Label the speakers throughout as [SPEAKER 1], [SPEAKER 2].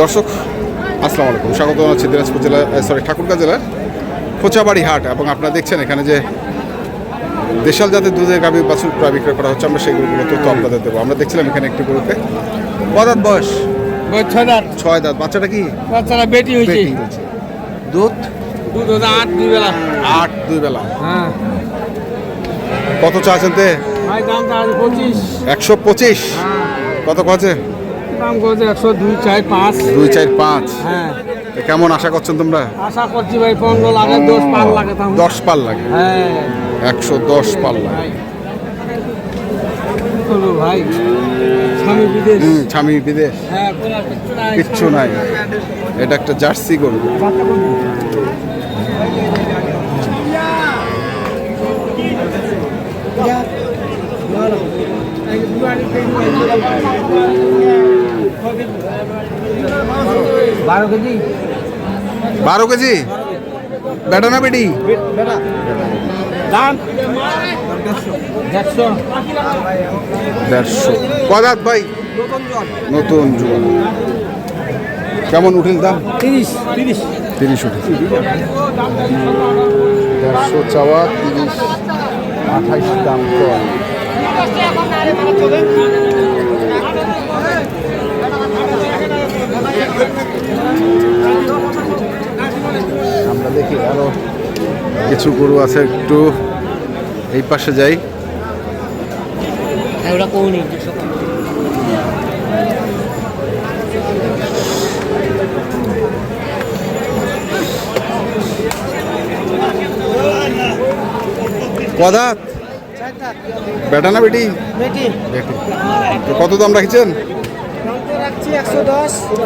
[SPEAKER 1] দর্শক আসসালামু আলাইকুম। স্বাগত জানাচ্ছি দিনাজপুর জেলা সরি ঠাকুরগাঁ জেলার খোঁচাবাড়ি হাট এবং আপনারা দেখছেন এখানে যে দেশাল জাতের দুধের গাভী বাছুর প্রায় বিক্রয় করা হচ্ছে। আমরা সেই গরুগুলো তথ্য আপনাদের দেবো। আমরা দেখছিলাম এখানে একটি গরুতে কদাত বয়স?
[SPEAKER 2] ছয় দাঁত।
[SPEAKER 1] ছয় দাঁত। বাচ্চাটা কি?
[SPEAKER 2] বাচ্চারা বেটি হয়েছে।
[SPEAKER 1] দুধ?
[SPEAKER 2] দুধ আট দুই বেলা।
[SPEAKER 1] আট দুই বেলা।
[SPEAKER 2] হ্যাঁ।
[SPEAKER 1] কত চাচ্ছেন তে?
[SPEAKER 2] ভাই দাম তো আজ পঁচিশ।
[SPEAKER 1] একশো পঁচিশ?
[SPEAKER 2] হ্যাঁ।
[SPEAKER 1] কত কছে
[SPEAKER 2] দাম করছে একশো দুই চার পাঁচ।
[SPEAKER 1] দুই চার পাঁচ।
[SPEAKER 2] হ্যাঁ।
[SPEAKER 1] কেমন আশা করছেন তোমরা?
[SPEAKER 2] আশা করছি ভাই পনেরো লাগে দশ পার লাগে
[SPEAKER 1] দশ পাল লাগে?
[SPEAKER 2] হ্যাঁ।
[SPEAKER 1] একশো দশ পাল লাগে।
[SPEAKER 2] ভাই। স্বামী বিদেশ।
[SPEAKER 1] হুম স্বামী বিদেশ।
[SPEAKER 2] হ্যাঁ কিচ্ছু নাই।
[SPEAKER 1] কিচ্ছু নাই এটা একটা জার্সি গরু।
[SPEAKER 2] বারো কেজি?
[SPEAKER 1] বারো কেজি? বেটা না বেটি?
[SPEAKER 2] দেড়শো।
[SPEAKER 1] কদাত ভাই? নতুন জুয়ান। কেমন উঠিল দাম?
[SPEAKER 2] তিরিশ। তিরিশ।
[SPEAKER 1] তিরিশ উঠিল। দেড়শো চাওয়া তিরিশ। আঠাইশ দাম কম আমরা দেখি আরও কিছু গরু আছে একটু এই পাশে যাই। কদাত বেটা না বেটি?
[SPEAKER 2] বেটি।
[SPEAKER 1] কত দাম রাখছেন?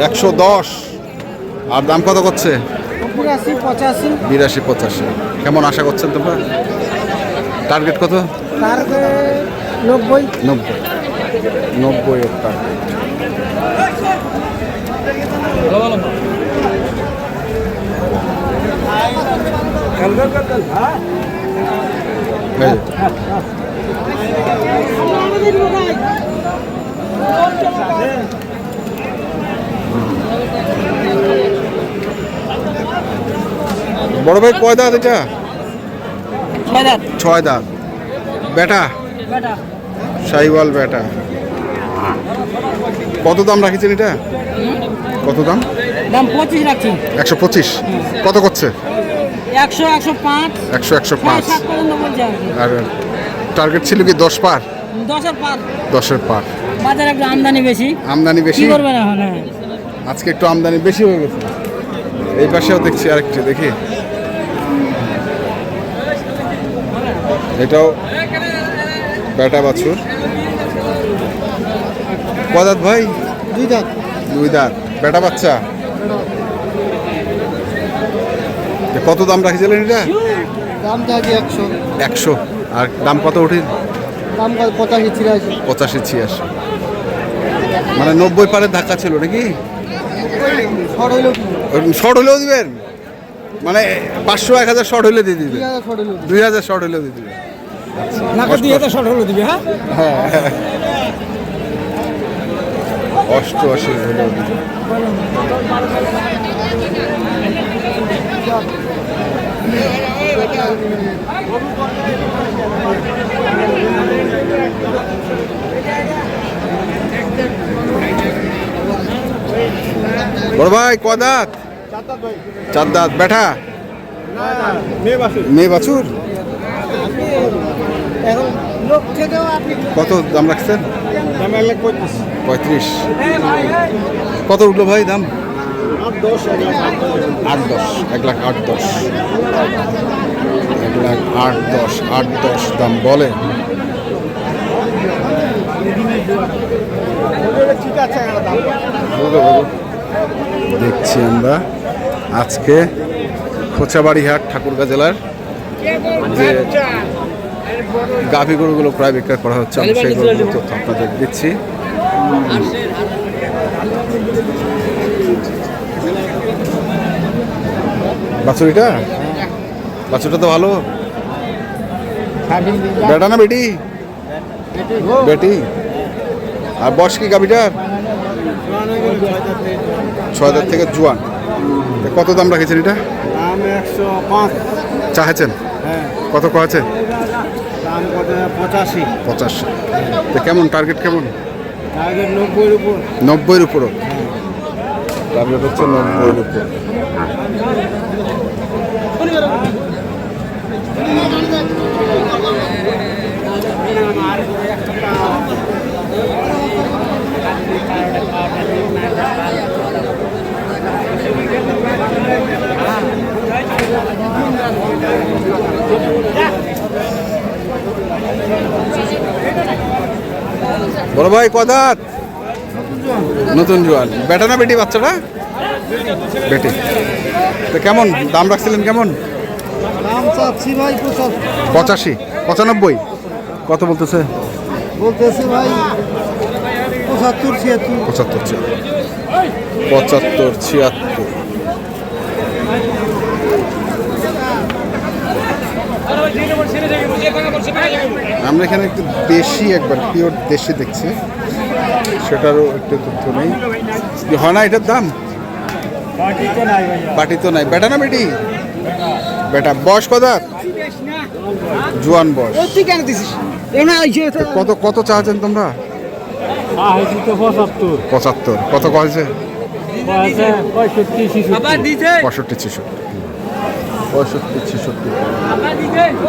[SPEAKER 2] একশো দশ।
[SPEAKER 1] আর দাম কত করছে?
[SPEAKER 2] বিরাশি পঁচাশি।
[SPEAKER 1] কেমন আশা করছেন তোমরা? টার্গেট কত?
[SPEAKER 2] নব্বই।
[SPEAKER 1] নব্বই। নব্বই টার্গেট যে, বড় ভাই কয় দাঁত এটা?
[SPEAKER 2] ছয় দাঁত।
[SPEAKER 1] বেটা? সাইওয়াল বেটা। কত দাম রাখিছেন এটা? কত দাম?
[SPEAKER 2] দাম পঁচিশ রাখছি।
[SPEAKER 1] একশো পঁচিশ। কত করছে?
[SPEAKER 2] একশো একশো পাঁচ।
[SPEAKER 1] একশো একশো পাঁচ।
[SPEAKER 2] পর্যন্ত বলছে আর
[SPEAKER 1] টার্গেট ছিল কি দশ পার?
[SPEAKER 2] দশের পাঁচ
[SPEAKER 1] দশের পার।
[SPEAKER 2] বাজারে একটু আমদানি বেশি।
[SPEAKER 1] আমদানি বেশি?
[SPEAKER 2] করবেন এখন? হ্যাঁ।
[SPEAKER 1] আজকে একটু আমদানি বেশি হয়ে গেছে। এই পাশেও দেখছি আরেকটি দেখি। এটাও বেটা বাছুর। কদাত ভাই?
[SPEAKER 2] দুই দাঁত।
[SPEAKER 1] দুই দাঁত। বেটা বাচ্চা? কত দাম রাখিছিলেন এটা?
[SPEAKER 2] দাম থাকে একশো।
[SPEAKER 1] একশো। আর দাম কত উঠে
[SPEAKER 2] দাম পঁচাশি ছিয়াশি।
[SPEAKER 1] পঁচাশি ছিয়াশি। মানে নব্বই পারের ধাক্কা ছিল নাকি?
[SPEAKER 2] শর্ট
[SPEAKER 1] হলেও দিবেন? মানে পাঁচশো এক হাজার শর্ট হলে দিয়ে
[SPEAKER 2] দিবে।
[SPEAKER 1] দুই হাজার শর্ট হলেও দিয়ে
[SPEAKER 2] দিবে। দুই হাজার শর্ট হলো দিবি হ্যাঁ?
[SPEAKER 1] অষ্টআশি দিবেন বড় ভাই ক দাঁত? চার দাঁত বেঠা মেয়ে বাছুর? কত দাম রাখছেন?
[SPEAKER 2] পঁয়ত্রিশ।
[SPEAKER 1] কত উঠল ভাই দাম?
[SPEAKER 2] আট দশ
[SPEAKER 1] আট দশ এক লাখ আট দশ। এক লাখ আট দশ আট দশ দাম বলে।
[SPEAKER 2] ঠিক আছে
[SPEAKER 1] দেখছি আমরা। আজকে খোঁচাবাড়ি হাট ঠাকুরগাঁ জেলার যে গাভী গরুগুলো প্রায় বিক্রয় করা হচ্ছে, আমি সেই গরুগুলোর তথ্য আপনাদের দিচ্ছি। বাছুরিটা? বাছুরটা তো ভালো। বেটা না বেটি? বেটি? আর বয়স কি গাভীটার?
[SPEAKER 2] ছয় থেকে
[SPEAKER 1] জোয়ান। কত দাম রাখেছেন এটা?
[SPEAKER 2] দাম একশো পাঁচ।
[SPEAKER 1] চাহেছেন
[SPEAKER 2] হ্যাঁ।
[SPEAKER 1] কত কয়েছে
[SPEAKER 2] দাম কত? পঁচাশি।
[SPEAKER 1] পঁচাশি। তো কেমন টার্গেট কেমন?
[SPEAKER 2] টার্গেট নব্বইয়ের উপর।
[SPEAKER 1] নব্বইয়ের উপরও টার্গেট হচ্ছে নব্বইয়ের উপর। বড় ভাই কদাত নতুন জোয়ান। বেটা না বেটি বাচ্চাটা? বেটি। তো কেমন? দাম রাখছিলেন কেমন? পঁচাশি? পঁচানব্বই? কত বলতেছে?
[SPEAKER 2] বলতেছি ভাই পঁচাত্তর ছিয়াত্তর।
[SPEAKER 1] পঁচাত্তর ছিয়াত্তর। পঁচাত্তর ছিয়াত্তর। আমরা এখানে একটু দেশি একবার পিওর দেশি দেখছি। সেটারও একটু তথ্য নেই। হয় না এটার দাম? বাটি তো নাই বেটা না বেটি? বেটা বয়স কত? জোয়ান বয়স।
[SPEAKER 2] তুই কেন দিছিস? এমন আইছে
[SPEAKER 1] কত কত চাচ্ছেন তোমরা?
[SPEAKER 2] পঁচাত্তর।
[SPEAKER 1] কত কয়েছে?
[SPEAKER 2] পঁয়ষট্টি শিশু
[SPEAKER 1] পঁয়ষট্টি ছেষট্টি। পঁয়ষট্টি ছেষট্টি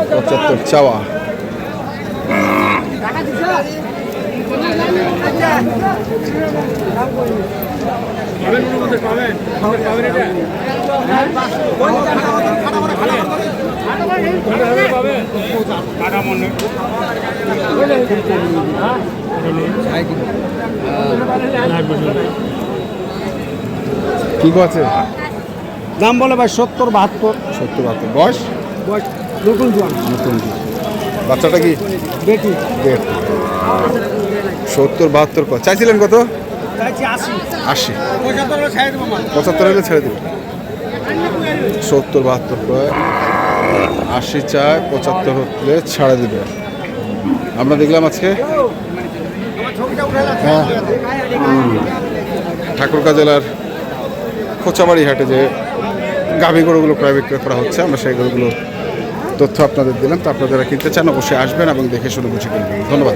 [SPEAKER 1] পঁচাত্তর চাওয়া। কি আছে?
[SPEAKER 2] দাম বলে ভাই সত্তর বাহাত্তর।
[SPEAKER 1] সত্তর বাহাত্তর। বয়স?
[SPEAKER 2] বয়স নতুন জোয়ান।
[SPEAKER 1] নতুন বাচ্চাটা কি?
[SPEAKER 2] বেটি।
[SPEAKER 1] দেড় সত্তর বাহাত্তর চাইছিলেন কত?
[SPEAKER 2] আশি। পঁচাত্তর হলে ছেড়ে দেবো মা
[SPEAKER 1] পঁচাত্তর হলে ছেড়ে দেবে। সত্তর বাহাত্তর কয়? আশি চায় পঁচাত্তর হলে ছাড়া দিবে। আমরা দেখলাম আজকে। হ্যাঁ। ঠাকুরগাঁ জেলার খোঁচাবাড়ি হাটে যে গাভী গরুগুলো ক্রয় বিক্রয় করা হচ্ছে, আমরা সেই গরুগুলো তথ্য আপনাদের দিলাম, তো আপনারা কিনতে চান অবশ্যই আসবেন এবং দেখে শুনে বুঝে কিনবেন। ধন্যবাদ।